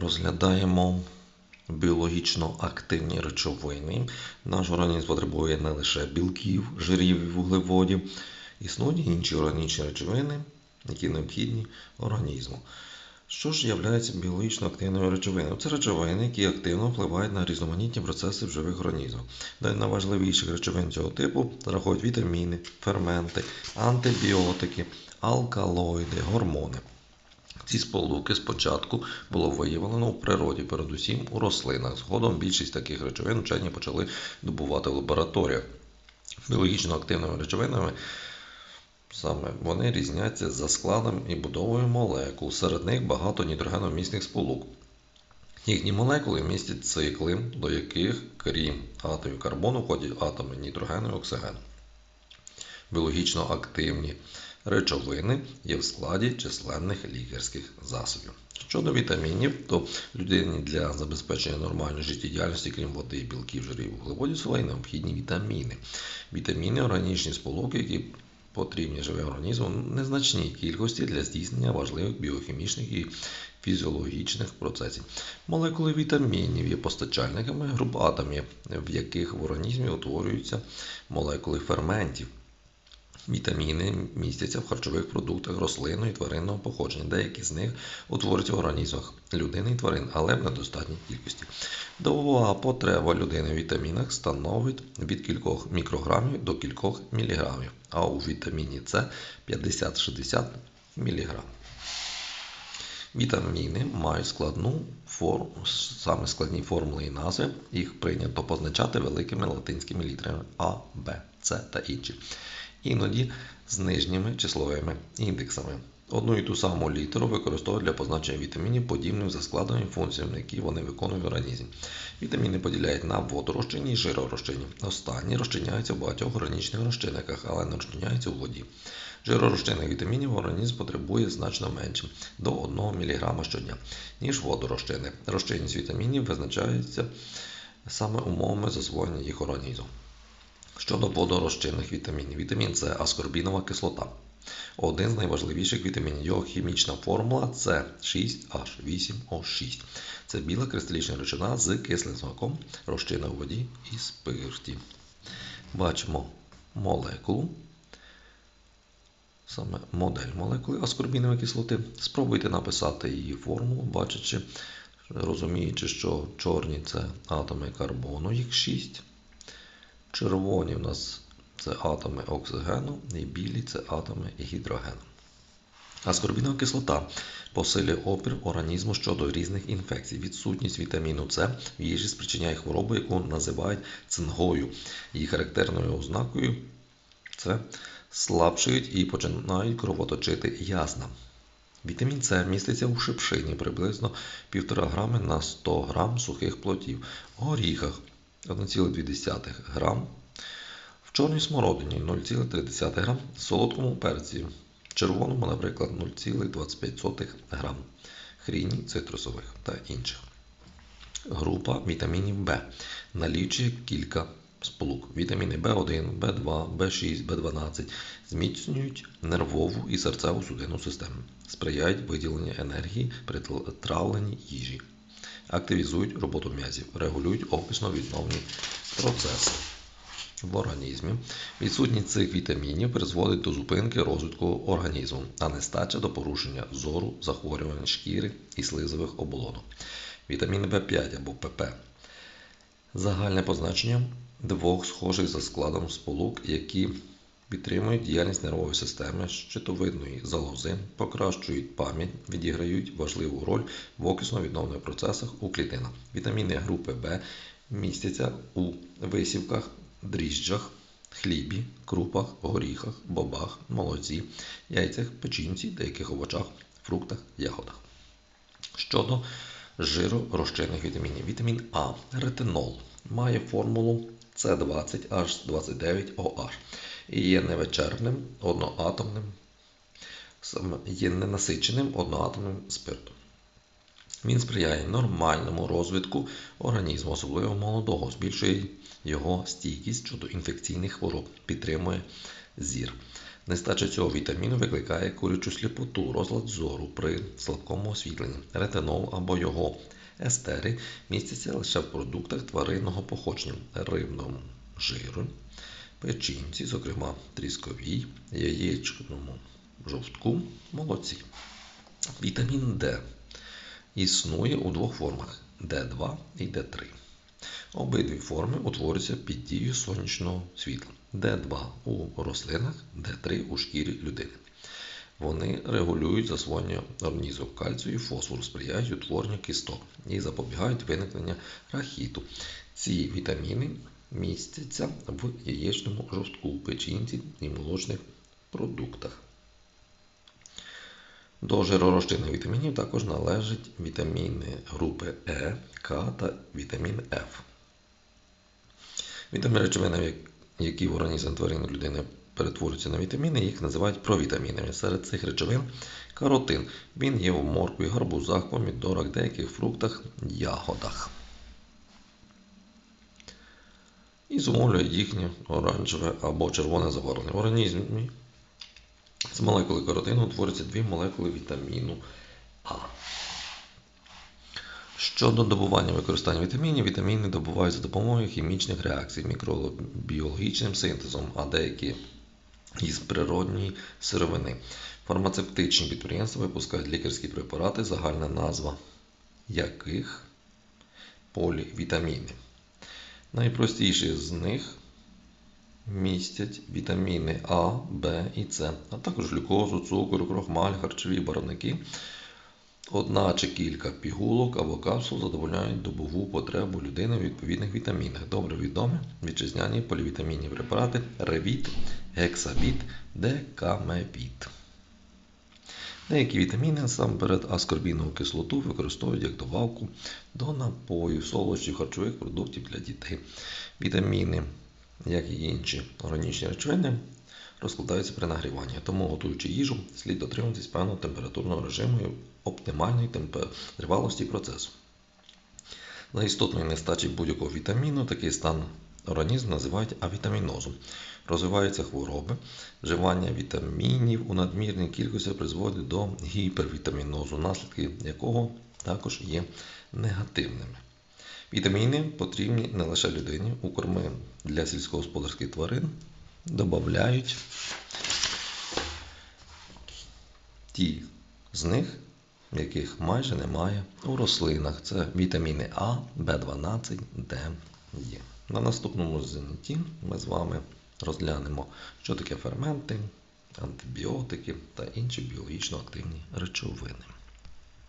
Розглядаємо біологічно активні речовини. Наш організм потребує не лише білків, жирів і вуглеводів. Існують інші органічні речовини, які необхідні організму. Що ж є біологічно активною речовиною? Це речовини, які активно впливають на різноманітні процеси в живих організмах. До найважливіших речовин цього типу зараховують вітаміни, ферменти, антибіотики, алкалоїди, гормони. Ці сполуки спочатку було виявлено в природі, передусім у рослинах. Згодом більшість таких речовин вчені почали добувати в лабораторіях. Біологічно активними речовинами саме вони різняться за складом і будовою молекул. Серед них багато нітрогеномісних сполук. Їхні молекули містять цикли, до яких, крім атомів карбону, входять атоми нітрогену і оксигену. Біологічно активні речовини є в складі численних лікарських засобів. Щодо вітамінів, то людині для забезпечення нормальної життєдіяльності, крім води, білків, жирів, вуглеводів, солей, необхідні вітаміни. Вітаміни органічні сполуки, які потрібні живим організму в незначній кількості для здійснення важливих біохімічних і фізіологічних процесів. Молекули вітамінів є постачальниками груп атомів, в яких в організмі утворюються молекули ферментів. Вітаміни містяться в харчових продуктах рослинного і тваринного походження. Деякі з них утворюються в організмах людини і тварин, але в недостатній кількості. Довга потреба людини в вітамінах становить від кількох мікрограмів до кількох міліграмів, а у вітаміні С 50-60 мг. Вітаміни мають складну форму, саме складні формули і назви. Їх прийнято позначати великими латинськими літерами А, Б, С та інші іноді з нижніми числовими індексами. Одну і ту саму літеру використовують для позначення вітамінів подібним за складом і функціями, які вони виконують в організмі. Вітаміни поділяють на водорозчинні і жиророзчинні. Останні розчиняються в багатьох органічних розчинниках, але не розчиняються у воді. Жиророзчинних вітамінів організм потребує значно менше до 1 мг щодня, ніж водорозчинних. Розчинність вітамінів визначається саме умовами засвоєння їх організмом. Щодо водорозчинних вітамінів. Вітамін С аскорбінова кислота. Один з найважливіших вітамінів. Його хімічна формула це 6H8O6. Це біла кристалічна речовина з кислим смаком, розчина в воді і спирті. Бачимо молекулу. Саме модель молекули аскорбінової кислоти. Спробуйте написати її формулу, бачачи, розуміючи, що чорні це атоми карбону, їх 6. Червоні у нас це атоми оксигену, і білі це атоми гідрогену. Аскорбінова кислота посилює опір організму щодо різних інфекцій. Відсутність вітаміну С в їжі спричиняє хворобу, яку називають цингою. Її характерною ознакою це слабшують і починають кровоточити ясна. Вітамін С міститься у шипшині приблизно 1,5 грами на 100 грам сухих плодів, горіхах 1,2 грам, в чорній смородині 0,3 грам, в солодкому перці, в червоному, наприклад, 0,25 грам, хріні цитрусових та інших. Група вітамінів В налічує кілька сполук. Вітаміни В1, В2, В6, В12 зміцнюють нервову і серцеву судинну систему, сприяють виділенню енергії при травленні їжі активізують роботу м'язів, регулюють описно-відновні процеси в організмі. Відсутність цих вітамінів призводить до зупинки розвитку організму, а нестача до порушення зору, захворювань шкіри і слизових оболонок. Вітамін В5 або ПП. Загальне позначення двох схожих за складом сполук, які підтримують діяльність нервової системи щитовидної залози, покращують пам'ять, відіграють важливу роль в окисно-відновних процесах у клітинах. Вітаміни групи В містяться у висівках, дріжджах, хлібі, крупах, горіхах, бобах, молоці, яйцях, печінці, деяких овочах, фруктах, ягодах. Щодо жиророзчинних вітамінів. Вітамін А ретинол має формулу С20H29OH і є невичерпним одноатомним, є ненасиченим одноатомним спиртом. Він сприяє нормальному розвитку організму, особливо молодого, збільшує його стійкість щодо інфекційних хвороб, підтримує зір. Нестача цього вітаміну викликає курячу сліпоту, розлад зору при слабкому освітленні. Ретинол або його естери містяться лише в продуктах тваринного походження, рибному жиру, печінці, зокрема трісковій, яєчному жовтку, молоці. Вітамін Д існує у двох формах Д2 і Д3. Обидві форми утворюються під дією сонячного світла. Д2 у рослинах, Д3 у шкірі людини. Вони регулюють засвоєння організму кальцію і фосфору, сприяють утворенню кісток і запобігають виникнення рахіту. Ці вітаміни містяться в яєчному жовтку, печінці і молочних продуктах. До жиророзчинних вітамінів також належать вітаміни групи Е, К та вітамін Ф. Вітаміни речовини, які в організмі тварини людини перетворюються на вітаміни, їх називають провітамінами. Серед цих речовин каротин. Він є в моркві, гарбузах, помідорах, деяких фруктах, ягодах. І зумовлює їхнє оранжеве або червоне забарвлення. В організмі з молекули каротину утворюються дві молекули вітаміну А. Щодо добування використання вітамінів, вітаміни добувають за допомогою хімічних реакцій, мікробіологічним синтезом, а деякі із природньої сировини. Фармацевтичні підприємства випускають лікарські препарати, загальна назва яких полівітаміни. Найпростіші з них містять вітаміни А, В і С, а також глюкозу, цукор, крохмаль, харчові барвники. Одна чи кілька пігулок або капсул задовольняють добову потребу людини у відповідних вітамінах. Добре відомі вітчизняні полівітамінні препарати Ревіт, Гексавіт, Декамевіт. Деякі вітаміни, насамперед аскорбінову кислоту, використовують як добавку до напоїв, солодощів, харчових продуктів для дітей. Вітаміни, як і інші органічні речовини, розкладаються при нагріванні. Тому, готуючи їжу, слід дотримуватись певного температурного режиму і оптимальної тривалості процесу. За істотної нестачі будь-якого вітаміну такий стан організму називають авітамінозом. Розвиваються хвороби, вживання вітамінів у надмірній кількості призводить до гіпервітамінозу, наслідки якого також є негативними. Вітаміни потрібні не лише людині, у корми для сільськогосподарських тварин додають ті з них, яких майже немає у рослинах. Це вітаміни А, В12, Д, Е. На наступному занятті ми з вами розглянемо, що таке ферменти, антибіотики та інші біологічно активні речовини.